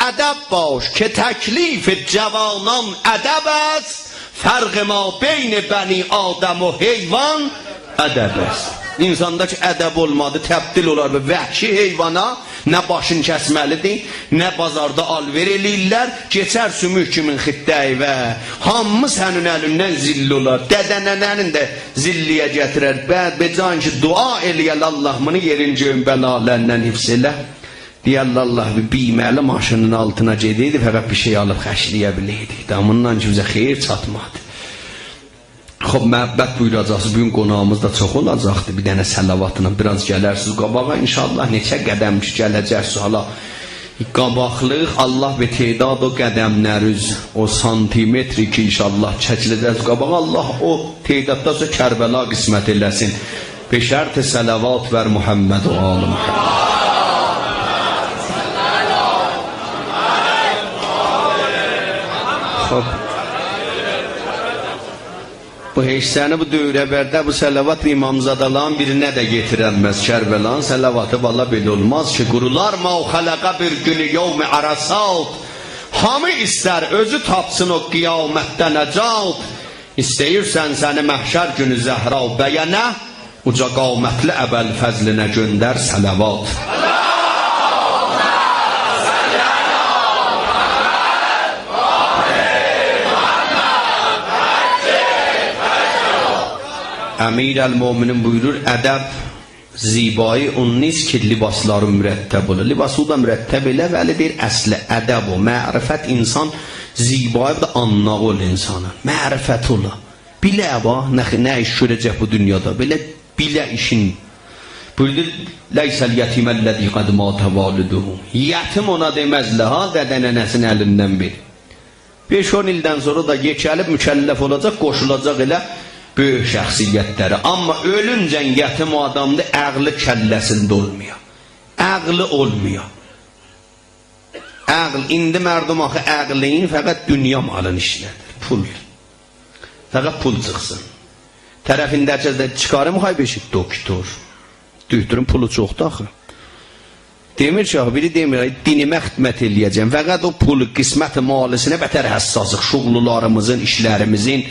ادب باش که تکلیف جوانان ادب است فرق ما بین بنی آدم و حیوان ədəb است İnsanda ki ədəb olmadı, təbdil olar və vəhşi heyvana nə başın kəsməlidir, nə bazarda alver eləyirlər, keçər sümük kimin xiddəyi və hamı sənin əlindən zilli olar. Dədənənənin də zilliyə gətirər. Bəd becan ki dua eləyəl Allah bunu yerin göyün bəlalərindən hifz elə. Deyərlər Allah bir biməli maşının altına gedəydi, fəqət bir şey alıb xəşliyə biləydi. Damından ki bizə xeyir çatmadı. Xob məhəbbət buyuracaqsınız. Bugün qonağımız da çox olacaqdır. Bir dənə səlavatla biraz gələrsiniz qabağa. İnşallah neçə qədəm ki gələcəksiniz hala. Qabaqlıq Allah və tedad o qədəmləriniz, o santimetri ki inşallah çəkiləcəksiniz qabağa. Allah o tedadda Kərbəla qismət eləsin. Beşərt səlavat və Muhammed və ali Muhammed. Xob. Bu heç səni bu dövrəbərdə bu səlavat imamzadalan birinə də getirənməz. Kərbəlan səlavatı valla belə olmaz ki, qurular ma xələqa bir günü yevmi arasat. Hamı istər özü tapsın o qiyamətdə nəcat. İstəyirsən səni məhşər günü zəhra bəyənə, uca qamətli əbəl fəzlinə göndər səlavat. Əmir əl-Möminin buyurur, ədəb zibayı onun niz ki libasları mürəttəb olur. Libası da mürəttəb elə, bəli deyir, əsli ədəb o, mərifət insan zibayı da anlaq ol insana. Mərifət ola. Bilə va, nə, nə iş görəcək bu dünyada, belə bilə işin. Buyurur, Leysəl yətiməllədī qədmə təvaliduhu. Yətim ona deməzlə, ha, dədənənəsinin əlindən bir. 5-10 ildən sonra da yekəlib mükəlləf olacaq, qoşulacaq elə böyük şəxsiyyətləri. Amma ölüncə yetim adamda əqli kəlləsində olmuyor. Əqli olmuyor. Əql, indi mərdum axı əqliyin fəqət dünya malın işlədir. Pul. Fəqət pul çıxsın. Tərəfində çıxarım xay beşik doktor. Dühtürün pulu çoxdur axı. Demir ki, biri demir, dinimə xidmət eləyəcəm. Fəqət o pulu, qismət malisinə bətər həssasıq, şuğlularımızın, işlərimizin,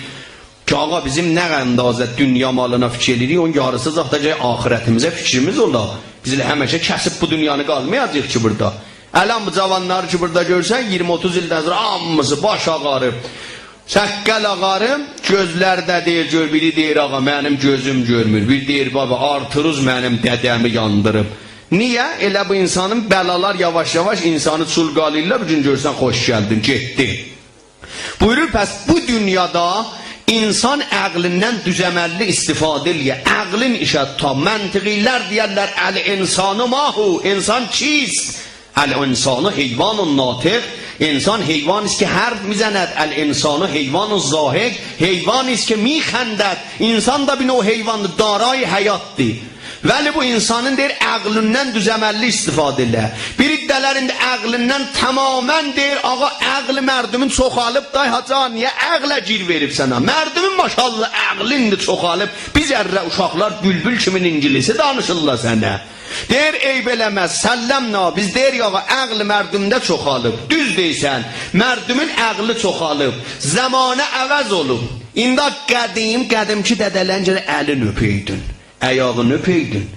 ki ağa bizim nə əndazə dünya malına fikir edirik, onun yarısı zaxtacaq axirətimizə fikrimiz ola. Biz elə həmişə kəsib bu dünyanı qalmayacaq ki burada. Ələn bu cavanları ki burada görsən 20-30 ildən sonra hamısı baş ağarıb. Səqqəl ağarım, gözlərdə deyir, gör, biri deyir ağa mənim gözüm görmür. Bir deyir baba artırız mənim dədəmi yandırıb. Niyə? Elə bu insanın bəlalar yavaş-yavaş insanı çulqalıyla bu gün görsən xoş gəldin, getdi. Buyurur, pəs bu dünyada inson aqlindan tuzamalli istifodilga aqlin ishatto mantiqiylar deyarlar al insonu mohu inson چیست ال انسان و حیوان و انسان حیوان است که حرف می‌زند ال انسان حیوان و حیوان است که میخندد انسان دا به حیوان دارای حیاتی Vəli bu insanın deyir əqlindən düzəməlli istifadə elə. Bir iddələrində əqlindən tamamən deyir, ağa əqli mərdumun çoxalıb, day haca niyə əqlə gir verib sənə? Mərdumun maşallah əqlindir çoxalıb, biz ərrə uşaqlar bülbül kimin ingilisi danışırlar sənə. Deyir eyb eləməz, səlləmna, biz deyir ağa əqli mərdumdə çoxalıb. Düz deysən, mərdumun əqli çoxalıb, zamanə əvəz olub. İnda qədim, qədimki dədələncə əlin öpəydin. Ayağını öpeydin.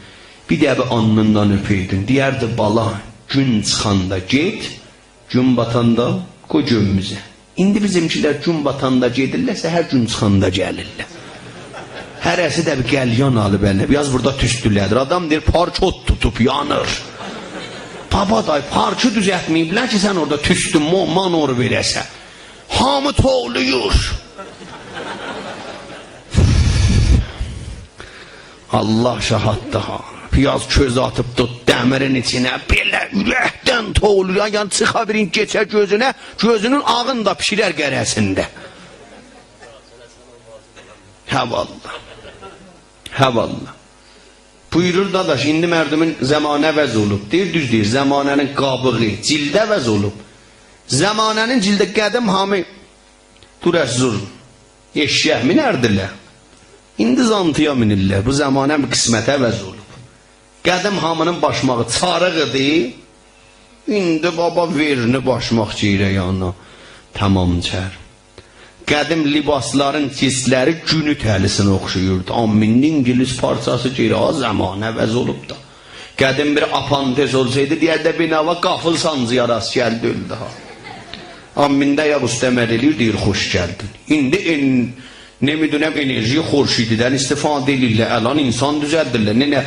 Bir də bir alnından öpeydin. Deyərdi bala gün çıxanda get, gün batanda qoy gömmüzə. İndi bizimkilər gün batanda gedirlərsə hər gün çıxanda gəlirlər. Hərəsi də bir qəlyan alıb əlinə. Biraz burada tüstülədir. Adam deyir parça ot tutub yanır. Baba day parça düzəltməyiblər ki sən orada tüstü manor verəsə. Hamı toğluyur. Allah şahadda ha. Piyaz köz tut dəmirin içinə. Belə ürəkdən toğluyan yan çıxa birin keçə gözünə. Gözünün ağını da pişirər qərəsində. Hə vallah. Hə vallah. Buyurur dadaş, indi mərdumun zəmanə vəz olub. Deyir, düz deyir, zəmanənin qabığı, cildə vəz olub. Zəmanənin cildə qədim hamı durəzzur, eşyək minərdilər. İndi zantıya minirlər. Bu zamanə bir qismətə əvəz olub. Qədim hamının başmağı çarıq idi. İndi baba verini başmaq ciyrəyana tamam çər. Qədim libasların cisləri günü təlisinə oxşuyurdu. Amminin İngiliz parçası geri o zaman əvəz olub da. Qədim bir apantez olsaydı deyərdə binava qafıl sancıya rast gəldi öldü ha. Ammində Yavuz Dəmər eləyir, deyir, xoş gəldin. İndi en, ne müdünəm enerjiyi xorşididən istifadə edirlər. Əlan insan düzəldirlər. Nə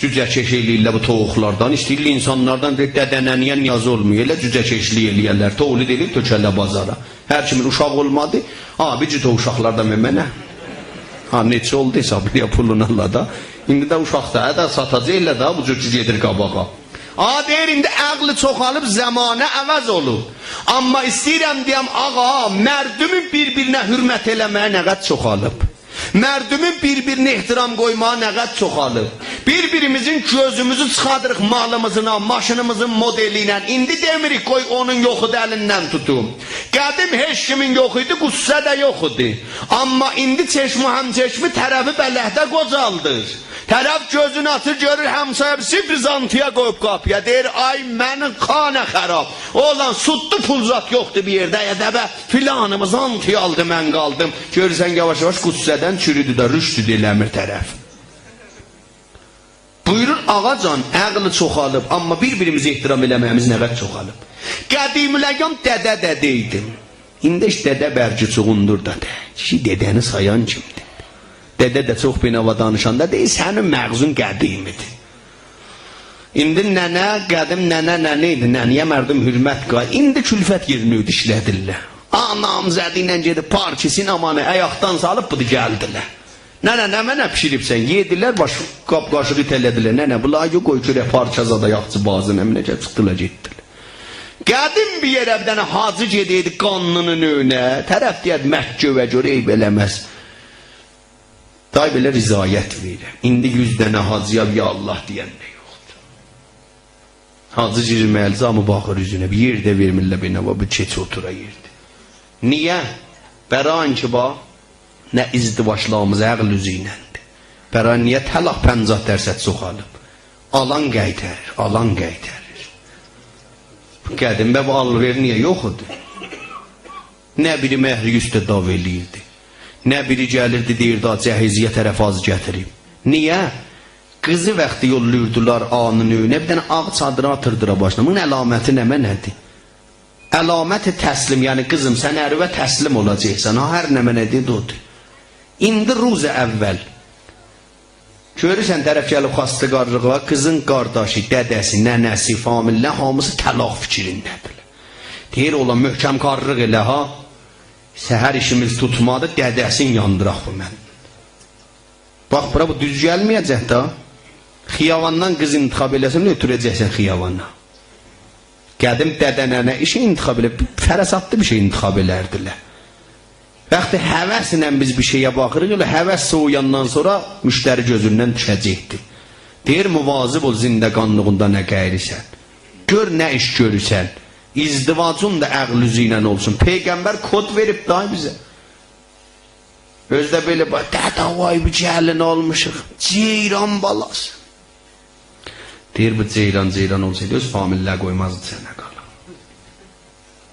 cücə çeş eləyirlər bu tovuqlardan. İstəyirlər insanlardan deyir, dədənəniyə niyaz olmuyor. Elə cücə çeşli eləyərlər. Toğlu deyil, tökərlər bazara. Hər kimin uşaq olmadı. Abi cütə uşaqlardan mənə. Ha neçə oldu hesabını pulun Allah da. İndi də uşaqda da satacaqlar da bu cür gedir qabağa. A deyir indi əqli çoxalıb zamanə əvəz olub. Amma istəyirəm deyəm ağa, mərdümin bir-birinə hürmət eləməyə nə qədər çoxalıb. Mərdümin bir-birinə ehtiram qoymağa nə qədər çoxalıb. Bir-birimizin gözümüzü çıxadırıq malımızına, maşınımızın modeli ilə. İndi demirik qoy onun yoxudu əlindən tutum. Qədim heç kimin yox idi, qüssə də yox idi. Amma indi çeşmi həm çeşmi tərəfi bələhdə qocaldır. Tərəf gözünü atır görür həmsayıb sifr zantiya qoyub qapıya deyir ay mənim qanə xərab Oğlan sutlu pul zat yoxdur bir yerdə ya dəbə filanımız antiya aldı mən qaldım Görürsən yavaş yavaş qüssədən çürüdü də rüşdü eləmir tərəf ağacan əqli çoxalıb amma bir-birimizi ehtiram eləməyimiz nə qədər çoxalıb Qədimləgən dədə dədə idim İndi heç dədə bərci çuğundur da Kişi dədəni sayan kimdir Dədə də çox binava danışanda deyir, sənin məğzun qədimidir. İndi nənə, qədim nənə nənə idi, nənəyə mərdum hürmət qay. İndi külfət yerini öd işlədirlər. Anam zədi ilə gedib parçisin amanı ayaqdan salıb budu gəldilər. Nənə, nə mənə pişiribsən? Yedilər, baş qap qaşığı itələdilər. Nənə, bu lağı qoy kölə parçazada yaxçı bazı nəminə gəlib çıxdılar, getdilər. Qədim bir yerə bir dənə hacı gedəydi qanlının önə. Tərəf deyər Məkkə və görə eyb eləməz. Day belə rizayət verir. İndi yüz dənə hacıya ya Allah deyən də yoxdur. Hacı girməli, zamı baxır üzünə. Bir yerdə vermirlər bir nəvə, bir keç otura yerdə. Niyə? Bəran ki, bax, nə izdivaçlarımız əql üzü iləndir. Bəran niyə təlaq 50 dərsə çoxalıb? Alan qaytarır, alan qaytarır. Bu qədimdə bu alver niyə yox idi? Nə biri məhri üstə dav eləyirdi. Nə biri gəlirdi deyirdi, cəhiziyyə tərəf az gətirib. Niyə? Qızı vaxtı yolluyurdular anın önünə, bir dənə ağ çadıra atırdıra başına. Bunun əlaməti nə mənədir? Əlaməti təslim, yəni qızım sən ərvə təslim olacaqsan. Ha, hər nə mənədir, odur. İndi ruzə əvvəl. Görürsən tərəf gəlib xastı qarlığa, qızın qardaşı, dədəsi, nənəsi, famillə hamısı təlaq fikrindədirlər. Deyir olan möhkəm qarlıq elə ha. Səhər işimiz tutmadı, dədəsin yandıraq bu mən. Bax, bura bu düz gəlməyəcək da. Xiyavandan qız intiqab eləsən, ötürəcəksən xiyavandan. Qədim dədənənə işi intiqab elə, fərəsatlı bir şey intiqab elərdilər. Vaxtı həvəslə biz bir şeyə baxırıq, elə həvəs soğuyandan sonra müştəri gözündən düşəcəkdir. Deyir, müvazib ol zindəqanlığında nə qayrisən. Gör nə iş görürsən. İzdivacın da əql üzü ilə olsun. Peyğəmbər kod verib day bizə. Özdə belə dədə vay bu gəlin olmuşuq. Ceyran balası. Deyir bu ceyran ceyran olsaydı öz famillə qoymazdı sənə qala.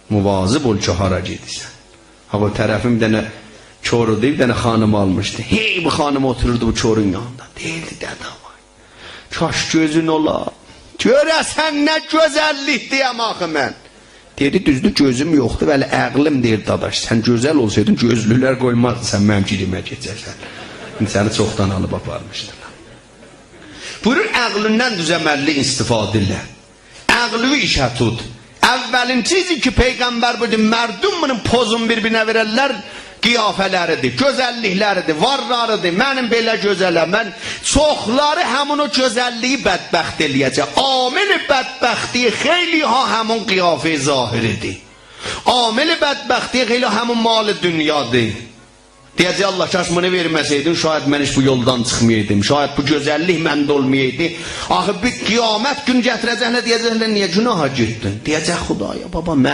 Muvazib ol ki hara gedirsən. Ha bu tərəfim dənə çoru deyib dənə xanım almışdı. Hey bu xanım otururdu bu çorun yanında. Deyirdi dədə vay. Kaş gözün ola. Görəsən nə gözəllik deyəm axı mən. Dedi düzdür gözüm yoxdur vəli əqlim deyir dadaş. Sən gözəl olsaydın gözlülər qoymazdı sən mənim girimə keçərsən. Səni çoxdan alıb aparmışdılar. Buyurur əqlindən düzəməlli istifadə elə. Əqlini işə tut. Əvvəlin çizi ki peyğəmbər buyurdu mərdum bunun pozun bir-birinə verərlər qiyafələridir, gözəllikləridir, varlarıdır. Mənim belə gözələm. Mən çoxları həmin o gözəlliyi bədbəxt eləyəcək. Amil bədbəxti xeyli ha həmin qiyafə zahiridir. Amil bədbəxti xeyli həmin mal dünyadır. Deyəcək Allah kaş bunu verməsəydin, şayət mən heç bu yoldan çıxmayaydım. Şayət bu gözəllik məndə olmayaydı. Axı bir qiyamət gün gətirəcəklər, deyəcəklər niyə günaha getdin? Deyəcək Xudaya baba mən